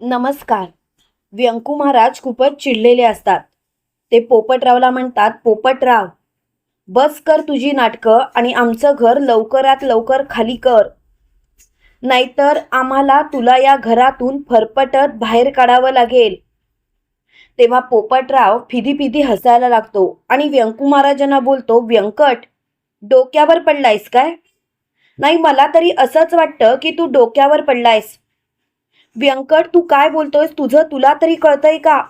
नमस्कार. व्यंकू महाराज खूपच चिडलेले असतात. ते पोपटरावला म्हणतात पोपटराव बस कर तुझी नाटकं आणि आमचं घर लवकरात लवकर खाली कर. नाहीतर आम्हाला तुला या घरातून फरफटत बाहेर काढावं लागेल. तेव्हा पोपटराव फिदी फिदी हसायला लागतो आणि व्यंकू महाराजांना बोलतो व्यंकट डोक्यावर पडलायस काय? नाही मला तरी असंच वाटतं की तू डोक्यावर पडलायस. व्यंकट तू काय बोलतोयस? तुझं तुला तरी कळतंय का?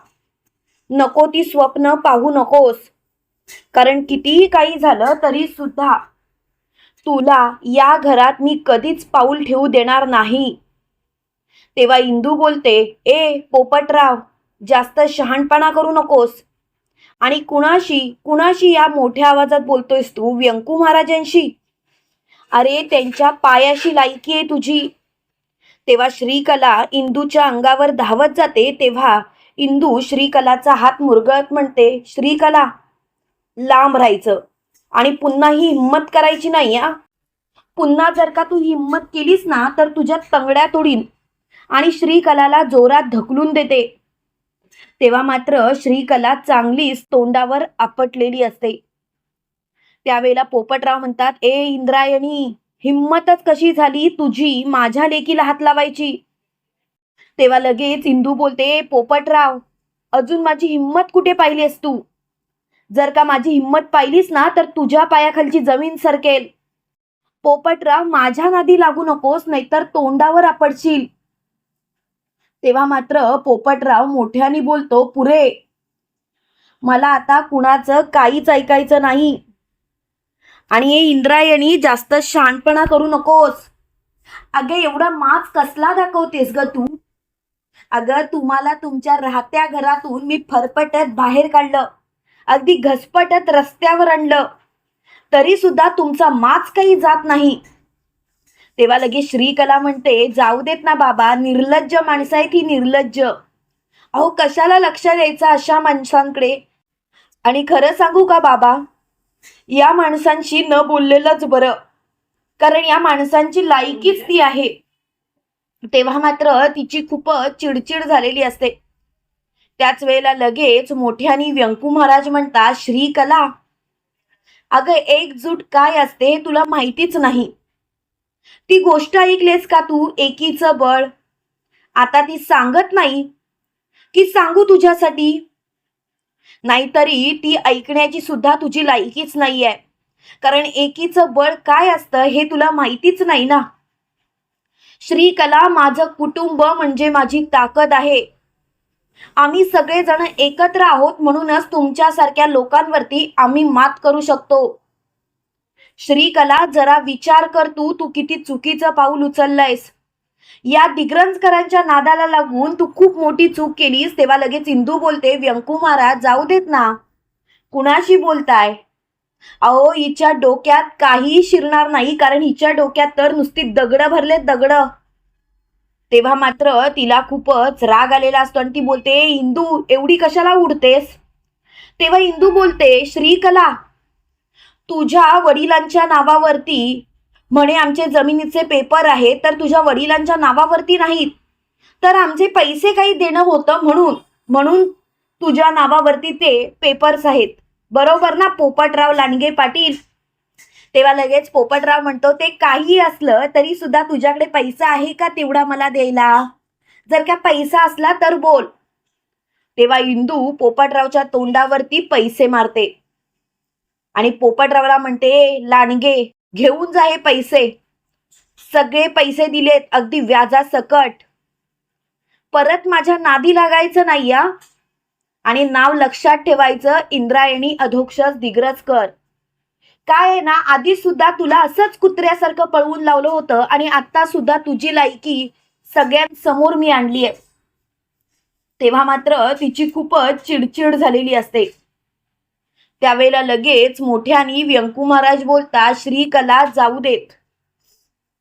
नको ती स्वप्न पाहू नकोस. कारण कितीही काही झालं तरी सुद्धा तुला या घरात मी कधीच पाऊल ठेवू देणार नाही. तेव्हा इंदू बोलते ए पोपटराव जास्त शहाणपणा करू नकोस. आणि कुणाशी कुणाशी या मोठ्या आवाजात बोलतोयस तू? व्यंकू महाराजांशी? अरे त्यांच्या पायाशी लायकी आहे तुझी. तेव्हा श्रीकला इंदूच्या अंगावर धावत जाते तेव्हा इंदू श्रीकलाचा हात मुरगळत म्हणते श्रीकला लांब राहायचं आणि पुन्हा ही हिंमत करायची नाही आ पुन्हा जर का तू हिंमत केलीस ना तर तुझ्या तंगड्या तोडीन आणि श्रीकलाला जोरात ढकलून देते. तेव्हा मात्र श्रीकला चांगलीच तोंडावर आपटलेली असते. त्यावेळेला पोपटराव म्हणतात ए इंद्रायणी हिंमतच कशी झाली तुझी? माझ्या लेकीला हात लावायची. तेव्हा लगेच इंदू बोलते पोपटराव अजून माझी हिंमत कुठे पाहिलीस तू? जर का माझी हिंमत पाहिलीस ना तर तुझ्या पायाखालची जमीन सरकेल. पोपटराव माझ्या नादी लागू नकोस नाहीतर तोंडावर आपडशील. तेव्हा मात्र पोपटराव मोठ्याने बोलतो पुरे मला आता कुणाचं काहीच ऐकायचं नाही. आणि हे इंद्रायणी जास्त शहाणपणा करू नकोस. अगं एवढा माच कसला दाखवतेस ग तू? अगं तुम्हाला तुमच्या राहत्या घरातून मी फरफटत बाहेर काढलं. अगदी घसपटत रस्त्यावर आणलं. तरी सुद्धा तुमचा माच काही जात नाही. तेव्हा लगेच श्रीकला म्हणते जाऊ देत ना बाबा निर्लज्ज माणसं आहे ही निर्लज्ज. अहो कशाला लक्ष द्यायचं अशा माणसांकडे? आणि खरं सांगू का बाबा? या माणसांशी न बोललेलंच बरं. कारण या माणसांची लायकीच ती आहे. तेव्हा मात्र तिची खूपच चिडचिड झालेली असते. त्याच वेळेला लगेच मोठ्यानी व्यंकू महाराज म्हणतात श्रीकला अगं एकजूट काय असते हे तुला माहितीच नाही. ती गोष्ट ऐकलेस का तू एकीचं बळ? आता ती सांगत नाही. की सांगू तुझ्यासाठी? नाहीतरी ती ऐकण्याची सुद्धा तुझी लायकीच नाही आहे कारण एकीचं बळ काय असतं हे तुला माहितीच नाही ना? श्रीकला माझं कुटुंब म्हणजे माझी ताकद आहे. आम्ही सगळेजण एकत्र आहोत म्हणूनच तुमच्यासारख्या लोकांवरती आम्ही मात करू शकतो. श्रीकला जरा विचार कर तू तू किती चुकीचं पाऊल उचललंयस. या दिग्रंजकरांच्या नादाला लागून तू खूप मोठी चूक केलीस तेव्हा लगेच इंदू बोलते व्यंकू महाराज जाऊ देत ना. कुणाशी बोलताय? अहो हिच्या डोक्यात काही शिरणार नाही कारण हिच्या डोक्यात तर नुसती दगडं भरलेत दगडं. तेव्हा मात्र तिला खूपच राग आलेला असतो आणि ती बोलते इंदू एवढी कशाला उडतेस? तेव्हा इंदू बोलते श्रीकला तुझ्या वडिलांच्या नावावरती म्हणे आमचे जमिनीचे पेपर आहे तर तुझ्या वडिलांच्या नावावरती नाहीत. तर आमचे पैसे काही देणं होतं म्हणून म्हणून तुझ्या नावावरती ते पेपर्स आहेत. बरोबर ना पोपटराव लांडगे पाटील? तेव्हा लगेच पोपटराव म्हणतो ते काही असलं तरी सुद्धा तुझ्याकडे पैसा आहे का तेवढा मला द्यायला? जर का पैसा असला तर बोल. तेव्हा इंदू पोपटरावच्या तोंडावरती पैसे मारते. आणि पोपटरावला म्हणते लांडगे घेऊन जा हे पैसे. सगळे पैसे दिलेत अगदी व्याजा सकट परत माझ्या नादी लागायचं नाही या आणि नाव लक्षात ठेवायचं इंद्रायणी अधोक्षस दिग्रजकर. काय आहे ना आधी सुद्धा तुला असंच कुत्र्यासारखं पळवून लावलं होतं आणि आता सुद्धा तुझी लायकी सगळ्यांसमोर मी आणली आहे. तेव्हा मात्र तिची खूपच चिडचिड झालेली असते. त्यावेळेला लगेच मोठ्यानी व्यंकू महाराज बोलता श्रीकला जाऊ देत.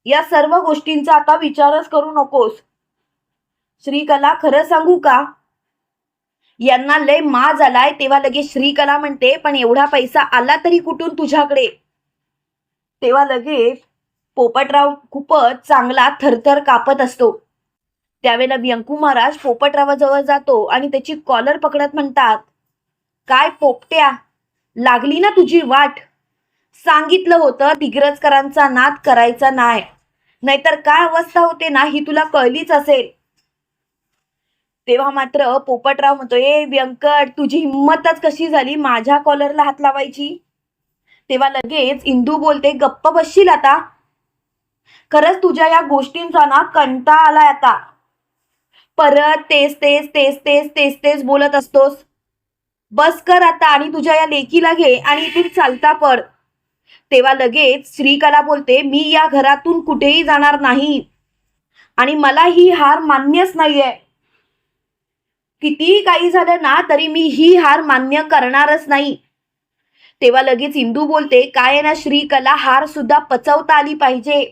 या सर्व गोष्टींचा आता विचारच करू नकोस. श्रीकला खरं सांगू का? यांना लय माज आलाय तेव्हा लगेच श्रीकला म्हणते पण एवढा पैसा आला तरी कुठून तुझ्याकडे? तेव्हा लगेच पोपटराव खूपच चांगला थरथर कापत असतो. त्यावेळेला व्यंकू महाराज पोपटरावाजवळ जातो आणि त्याची कॉलर पकडत म्हणतात काय पोपट्या लागली ना तुझी वाट? सांगितलं होतं दिग्रजकरांचा नाद करायचा नाही नाहीतर काय अवस्था होते ना ही तुला कळलीच असेल. तेव्हा मात्र पोपटराव म्हणतो ए व्यंकट तुझी हिंमतच कशी झाली माझ्या कॉलरला हात लावायची? तेव्हा लगेच इंदू बोलते गप्प बसशील आता. खरंच तुझ्या या गोष्टींचा ना कंटाळा आलाय आता. परत तेच तेच तेच तेच तेच तेच बोलत असतोस. बस कर आता आणि तुझ्या या लेकीला घे आणि इथून चालता पड. तेव्हा लगेच श्रीकला बोलते मी या घरातून कुठेही जाणार नाही. आणि मला ही हार मान्यच नाहीये. कितीही काही झालं ना तरी मी ही हार मान्य करणारच नाही. तेव्हा लगेच इंदू बोलते काय आहे ना श्रीकला हार सुद्धा पचवता आली पाहिजे.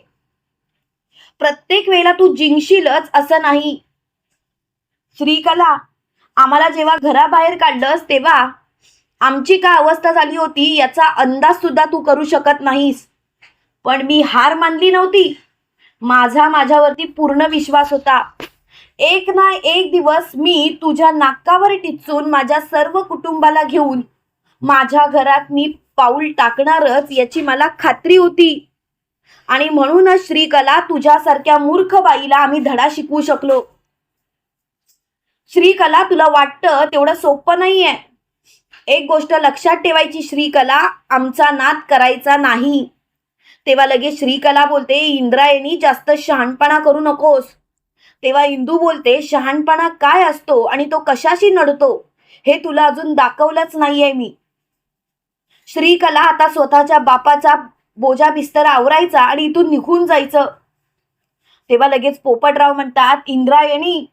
प्रत्येक वेळेला तू जिंकशीलच असं नाही. श्रीकला आम्हाला जेव्हा घराबाहेर काढलंस तेव्हा आमची काय अवस्था झाली होती याचा अंदाज सुद्धा तू करू शकत नाहीस. पण मी हार मानली नव्हती. माझा माझ्यावरती पूर्ण विश्वास होता. एक ना एक दिवस मी तुझ्या नाकावर टिचून माझ्या सर्व कुटुंबाला घेऊन माझ्या घरात मी पाऊल टाकणारच याची मला खात्री होती. आणि म्हणूनच श्रीकला तुझ्यासारख्या मूर्ख बाईला आम्ही धडा शिकवू शकलो. श्रीकला तुला वाटतं तेवढं सोपं नाहीये. एक गोष्ट लक्षात ठेवायची श्रीकला आमचा नाद करायचा नाही. तेव्हा लगेच श्रीकला बोलते इंद्रायणी जास्त शहाणपणा करू नकोस. तेव्हा इंदू बोलते शहाणपणा काय असतो आणि तो कशाशी नडतो? हे तुला अजून दाखवलंच नाहीये मी. श्रीकला आता स्वतःच्या बापाचा बोजा बिस्तर आवरायचा आणि इथून निघून जायचं. तेव्हा लगेच पोपटराव म्हणतात इंद्रायणी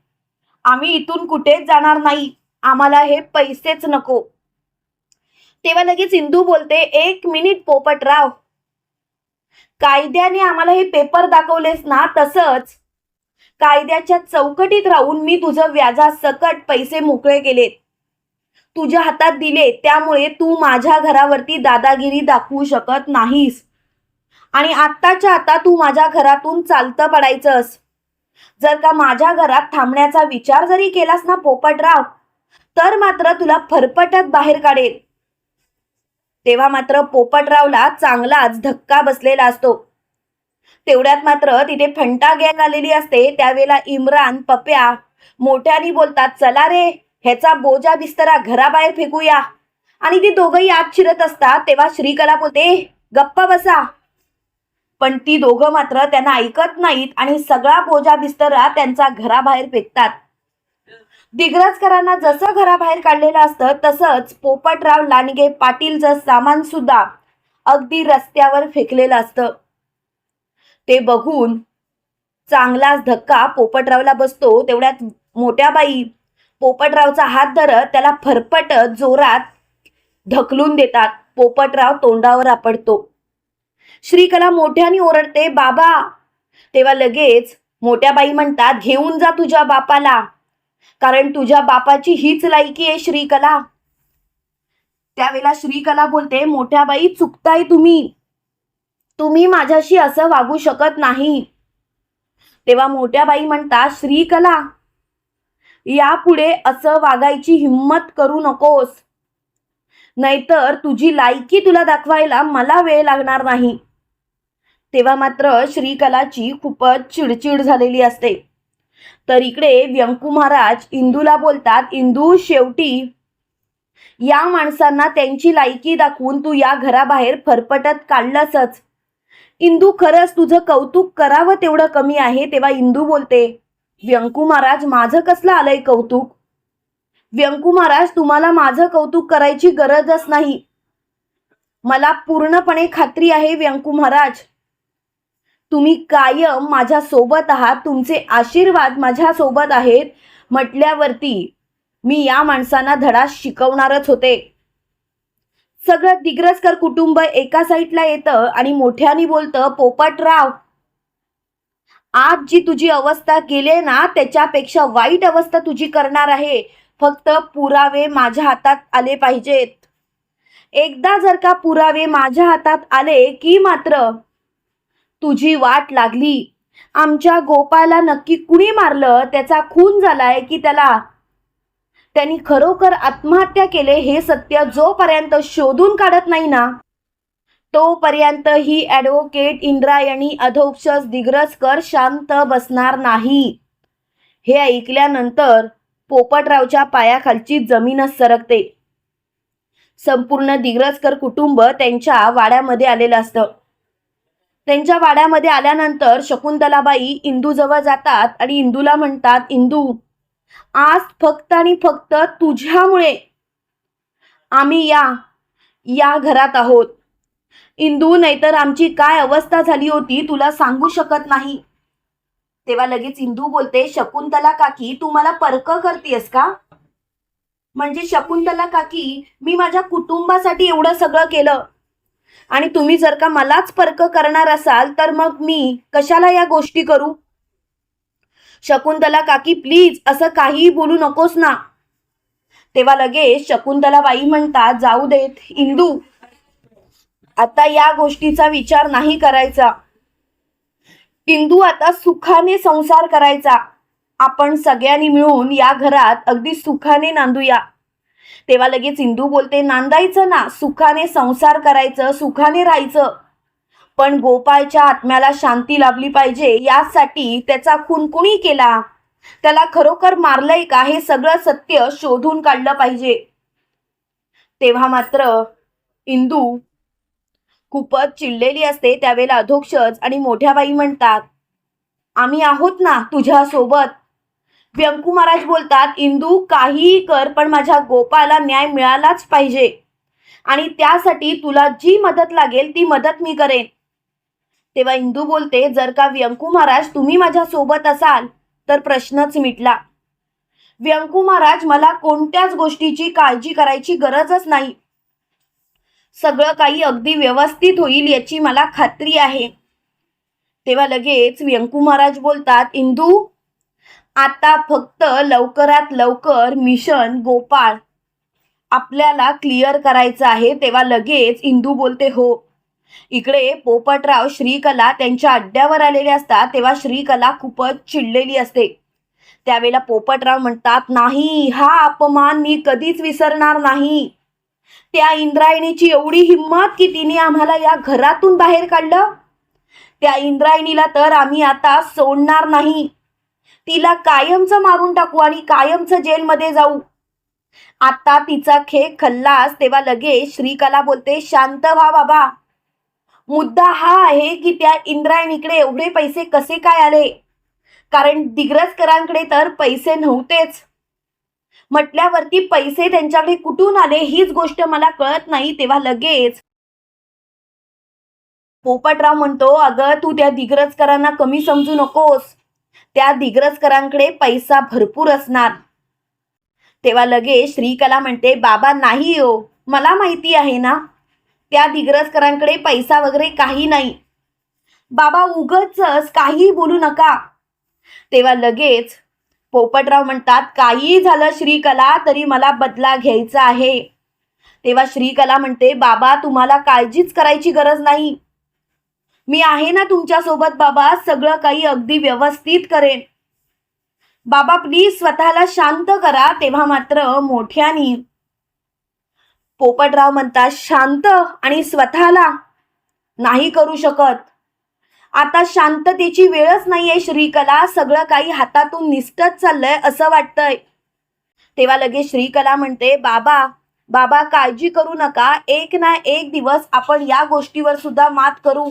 आम्ही इथून कुठेच जाणार नाही. आम्हाला हे पैसेच नको. तेव्हा लगेच इंदू बोलते एक मिनिट पोपटराव. कायद्याने आम्हाला हे पेपर दाखवलेस ना तसंच. कायद्याच्या चौकटीत राहून मी तुझं व्याजा सकट पैसे मोकळे केलेत. तुझ्या हातात दिले त्यामुळे तू माझ्या घरावरती दादागिरी दाखवू शकत नाहीस. आणि आत्ताच्या आता तू माझ्या घरातून चालतं पडायचंस. जर का माझ्या घरात थांबण्याचा विचार जरी केलास ना पोपटराव तर मात्र तुला फरफटत बाहेर काढेल. तेव्हा मात्र पोपटरावला चांगलाच धक्का बसलेला असतो. तेवढ्यात मात्र तिथे फंटा गँग आलेली असते. त्यावेळेला इम्रान पप्या मोठ्यानी बोलतात चला रे ह्याचा बोजा बिस्तरा घराबाहेर फेकूया. आणि ती दोघंही आत शिरत असतात. तेव्हा श्रीकला बोलते गप्पा बसा पण ती दोघं मात्र त्यांना ऐकत नाहीत आणि सगळा बोजा बिस्तरा त्यांचा घराबाहेर फेकतात. दिग्रजकरांना जसं घराबाहेर काढलेलं असतं तसंच पोपटराव लांडगे पाटीलचं सामान सुद्धा अगदी रस्त्यावर फेकलेलं असतं. ते बघून चांगलाच धक्का पोपटरावला बसतो. तेवढ्यात मोठ्या बाई पोपटरावचा हात धरत त्याला फरफटत जोरात ढकलून देतात. पोपटराव तोंडावर आपडतो श्रीकला मोठ्याने ओरडते बाबा. तेव्हा लगेच मोठ्या बाई म्हणतात घेऊन जा तुझ्या बापाला. कारण तुझ्या बापाची हीच लायकी आहे श्रीकला. त्यावेळेला श्रीकला बोलते मोठ्या बाई चुकताय तुम्ही. तुम्ही माझ्याशी असं वागू शकत नाही. तेव्हा मोठ्या बाई म्हणतात श्रीकला यापुढे असं वागायची हिंमत करू नकोस. नाहीतर तुझी लायकी तुला दाखवायला मला वेळ लागणार नाही. तेव्हा मात्र श्रीकलाची खूपच चिडचिड झालेली असते. तर इकडे व्यंकू महाराज इंदूला बोलतात इंदू शेवटी या माणसांना त्यांची लायकी दाखवून तू या घराबाहेर फरफटत काढलंसच. इंदू खरंच तुझं कौतुक करावं तेवढं कमी आहे तेव्हा इंदू बोलते. व्यंकू महाराज माझं कसलं आलंय कौतुक? व्यंकू महाराज तुम्हाला माझं कौतुक करायची गरजच नाही. मला पूर्णपणे खात्री आहे व्यंकू महाराज. तुम्ही कायम माझ्या सोबत आहात तुमचे आशीर्वाद माझ्या सोबत आहेत म्हटल्यावरती मी या माणसांना धडा शिकवणारच होते. सगळं दिग्रजकर कुटुंब एका साईडला येतं आणि मोठ्याने बोलतं पोपटराव आज जी तुझी अवस्था केली ना त्याच्यापेक्षा वाईट अवस्था तुझी करणार आहे. फक्त पुरावे माझ्या हातात आले पाहिजेत. एकदा जर का पुरावे माझ्या हातात आले की मात्र? तुझी वाट लागली. आमच्या गोपाला नक्की कुणी मारलं? त्याचा खून झालाय की त्याला? त्यांनी खरोखर आत्महत्या केले हे सत्य जोपर्यंत शोधून काढत नाही ना? तोपर्यंत ही ॲडव्होकेट इंद्रायणी अधोक्षस दिग्रजकर शांत बसणार नाही. हे ऐकल्यानंतर पोपटरावच्या पायाखालची जमीनच सरकते. संपूर्ण दिग्रजकर कुटुंब त्यांच्या वाड्यामध्ये आलेलं असतं. त्यांच्या वाड्यामध्ये आल्यानंतर शकुंतलाबाई इंदूजवळ जातात आणि इंदूला म्हणतात इंदू आज फक्त आणि फक्त तुझ्यामुळे आम्ही या या घरात आहोत. इंदू नाहीतर आमची काय अवस्था झाली होती तुला सांगू शकत नाही. तेव्हा लगेच इंदू बोलते शकुंतला काकी तू मला पर्क करतेस का? म्हणजे शकुंतला काकी मी माझ्या कुटुंबासाठी एवढं सगळं केलं आणि तुम्ही जर का मलाच पर्क करणार असाल तर मग मी कशाला या गोष्टी करू? शकुंतला काकी प्लीज असं काहीही बोलू नकोस ना. तेव्हा लगेच शकुंतला बाई म्हणतात जाऊ देत इंदू आता या गोष्टीचा विचार नाही करायचा. इंदू आता सुखाने संसार करायचा. आपण सगळ्यांनी मिळून या घरात अगदी सुखाने नांदूया. तेव्हा लगेच इंदू बोलते नांदायचं ना सुखाने संसार करायचं सुखाने राहायचं. पण गोपाळच्या आत्म्याला शांती लाभली पाहिजे यासाठी त्याचा खून कुणी केला? त्याला खरोखर मारलंय का? हे सगळं सत्य शोधून काढलं पाहिजे. तेव्हा मात्र इंदू खूपच चिडलेली असते त्यावेळेला अधोक्षज आणि मोठ्या बाई म्हणतात आम्ही आहोत ना तुझ्या सोबत. व्यंकू महाराज बोलतात इंदू काहीही कर पण माझ्या गोपाला न्याय मिळालाच पाहिजे. आणि त्यासाठी तुला जी मदत लागेल ती मदत मी करेन. तेव्हा इंदू बोलते जर का व्यंकू महाराज तुम्ही माझ्या सोबत असाल तर प्रश्नच मिटला. व्यंकू महाराज मला कोणत्याच गोष्टीची काळजी करायची गरजच नाही. सगळं काही अगदी व्यवस्थित होईल याची मला खात्री आहे. तेव्हा लगेच व्यंकू महाराज बोलतात इंदू आता फक्त लवकरात लवकर मिशन गोपाळ आपल्याला क्लिअर करायचं आहे. तेव्हा लगेच इंदू बोलते हो. इकडे पोपटराव श्रीकला त्यांच्या अड्ड्यावर आलेले असतात तेव्हा श्रीकला खूपच चिडलेली असते. त्यावेळेला पोपटराव म्हणतात नाही हा अपमान मी कधीच विसरणार नाही. त्या इंद्रायणीची एवढी हिंमत की तिने आम्हाला या घरातून बाहेर काढलं. त्या इंद्रायणीला तर आम्ही आता सोडणार नाही. तिला कायमचं मारून टाकू आणि कायमचं जेलमध्ये जाऊ. आता तिचा खेळ खल्लास तेव्हा लगेच श्रीकला बोलते शांत व्हा बाबा. मुद्दा हा आहे की त्या इंद्रायणीकडे एवढे पैसे कसे काय आले? कारण दिग्रजकरांकडे तर पैसे नव्हतेच. म्हटल्यावरती पैसे त्यांच्याकडे कुठून आले हीच गोष्ट मला कळत नाही तेव्हा लगेच. पोपटराव म्हणतो अगं तू त्या दिग्रजकरांना कमी समजू नकोस. त्या दिग्रजकरांकडे पैसा भरपूर असणार. तेव्हा लगेच श्रीकला म्हणते बाबा नाही हो. मला माहिती आहे ना त्या दिग्रजकरांकडे पैसा वगैरे काही नाही. बाबा उगच काही बोलू नका. तेव्हा लगेच पोपटराव म्हणतात काही झालं श्रीकला तरी मला बदला घ्यायचा आहे. तेव्हा श्रीकला म्हणते बाबा तुम्हाला काळजीच करायची गरज नाही. मी आहे ना तुमच्यासोबत बाबा सगळं काही अगदी व्यवस्थित करेन. बाबा प्लीज स्वतःला शांत करा. तेव्हा मात्र मोठ्यानी पोपटराव म्हणतात शांत आणि स्वतःला नाही करू शकत. आता शांततेची वेळच नाहीये श्रीकला. सगळं काही हातातून निसटत चाललंय असं वाटतंय. तेव्हा लगेच श्रीकला म्हणते बाबा बाबा काळजी करू नका. एक ना एक दिवस आपण या गोष्टीवर सुद्धा मात करू.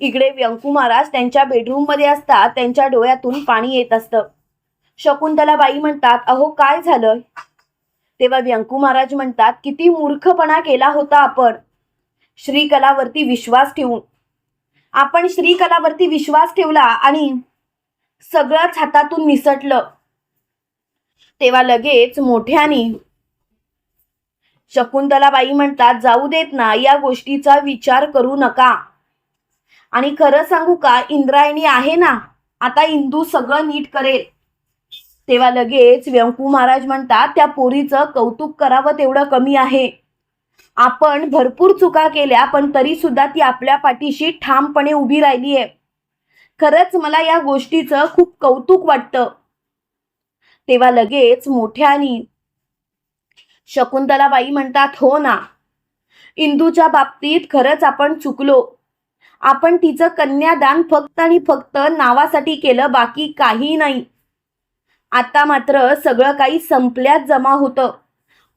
इकडे व्यंकू महाराज त्यांच्या बेडरूममध्ये असतात. त्यांच्या डोळ्यातून पाणी येत असतं. शकुंतला बाई म्हणतात अहो काय झालं तेव्हा व्यंकू महाराज म्हणतात किती मूर्खपणा केला होता आपण. श्रीकलावरती विश्वास ठेवून आपण श्रीकलावरती विश्वास ठेवला आणि सगळंच हातातून निसटलं. तेव्हा लगेच मोठ्यानी शकुंतलाबाई म्हणतात जाऊ देत ना या गोष्टीचा विचार करू नका. आणि खरं सांगू का इंद्रायणी आहे ना आता इंदू सगळं नीट करेल. तेव्हा लगेच व्यंकू महाराज म्हणतात त्या पोरीचं कौतुक करावं तेवढं कमी आहे. आपण भरपूर चुका केल्या पण तरी सुद्धा ती आपल्या पाठीशी ठामपणे उभी राहिली आहे. खरंच मला या गोष्टीचं खूप कौतुक वाटतं. तेव्हा लगेच मोठ्यानी शकुंतलाबाई म्हणतात हो ना इंदूच्या बाबतीत खरंच आपण चुकलो. आपण तिचं कन्यादान फक्त आणि फक्त नावासाठी केलं बाकी काही नाही. आता मात्र सगळं काही संपल्यात जमा होतं.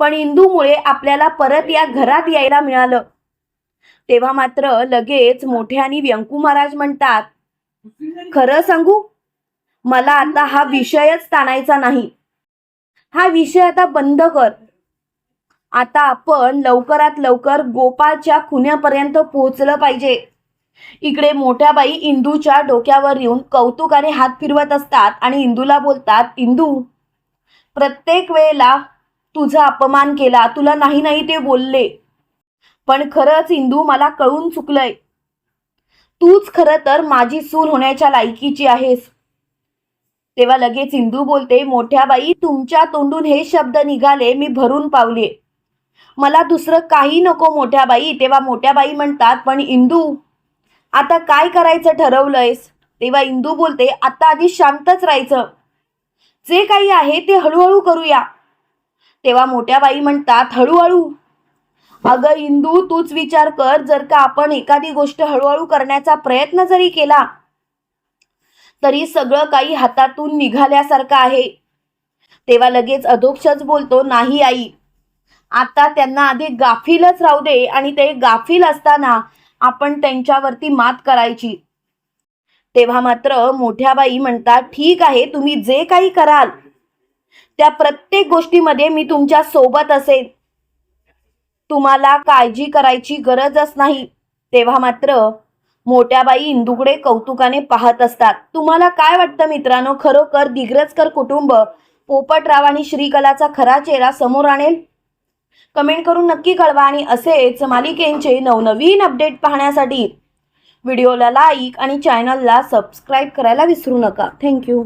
पण इंदूमुळे आपल्याला परत या घरात यायला मिळालं. तेव्हा मात्र लगेच मोठ्यानी व्यंकू महाराज म्हणतात खरं सांगू मला आता हा विषयच ताणायचा नाही. हा विषय आता बंद कर. आता आपण लवकरात लवकर गोपाळच्या खुन्यापर्यंत पोहोचलं पाहिजे. इकडे मोठ्या बाई इंदूच्या डोक्यावर येऊन कौतुकाने हात फिरवत असतात आणि इंदूला बोलतात इंदू प्रत्येक वेळेला तुझा अपमान केला तुला नाही नाही ते बोलले. पण खरंच इंदू मला कळून चुकलंय. तूच खरं तर माझी सून होण्याच्या लायकीची आहेस. तेव्हा लगेच इंदू बोलते मोठ्या बाई तुमच्या तोंडून हे शब्द निघाले मी भरून पावले. मला दुसरं काही नको मोठ्या बाई. तेव्हा मोठ्या बाई म्हणतात पण इंदू आता काय करायचं ठरवलंयस? तेव्हा इंदू बोलते आता आधी शांतच राहायचं. जे काही आहे ते हळूहळू करूया. तेव्हा मोठ्या बाई म्हणतात हळूहळू. अगं इंदू तूच विचार कर जर का आपण एखादी गोष्ट हळूहळू करण्याचा प्रयत्न जरी केला तरी सगळं काही हातातून निघाल्यासारखं आहे. तेव्हा लगेच अधोक्षच बोलतो नाही आई आता त्यांना आधी गाफीलच राहू दे आणि ते गाफील असताना आपण त्यांच्यावरती मात करायची. तेव्हा मात्र मोठ्या बाई म्हणतात ठीक आहे तुम्ही जे काही कराल त्या प्रत्येक गोष्टीमध्ये मी तुमच्यासोबत असेल तुम्हाला काळजी करायची गरजच नाही. तेव्हा मात्र मोठ्या बाई इंदूकडे कौतुकाने पाहत असतात. तुम्हाला काय वाटतं मित्रांनो? खरोखर दिग्रजकर कुटुंब पोपटराव आणि श्रीकलाचा खरा चेहरा समोर आणेल? कमेंट करून नक्की कळवा आणि असेच मालिकेंचे नवनवीन अपडेट पाहण्यासाठी व्हिडिओला लाईक आणि चॅनलला सबस्क्राईब करायला विसरू नका. थँक्यू.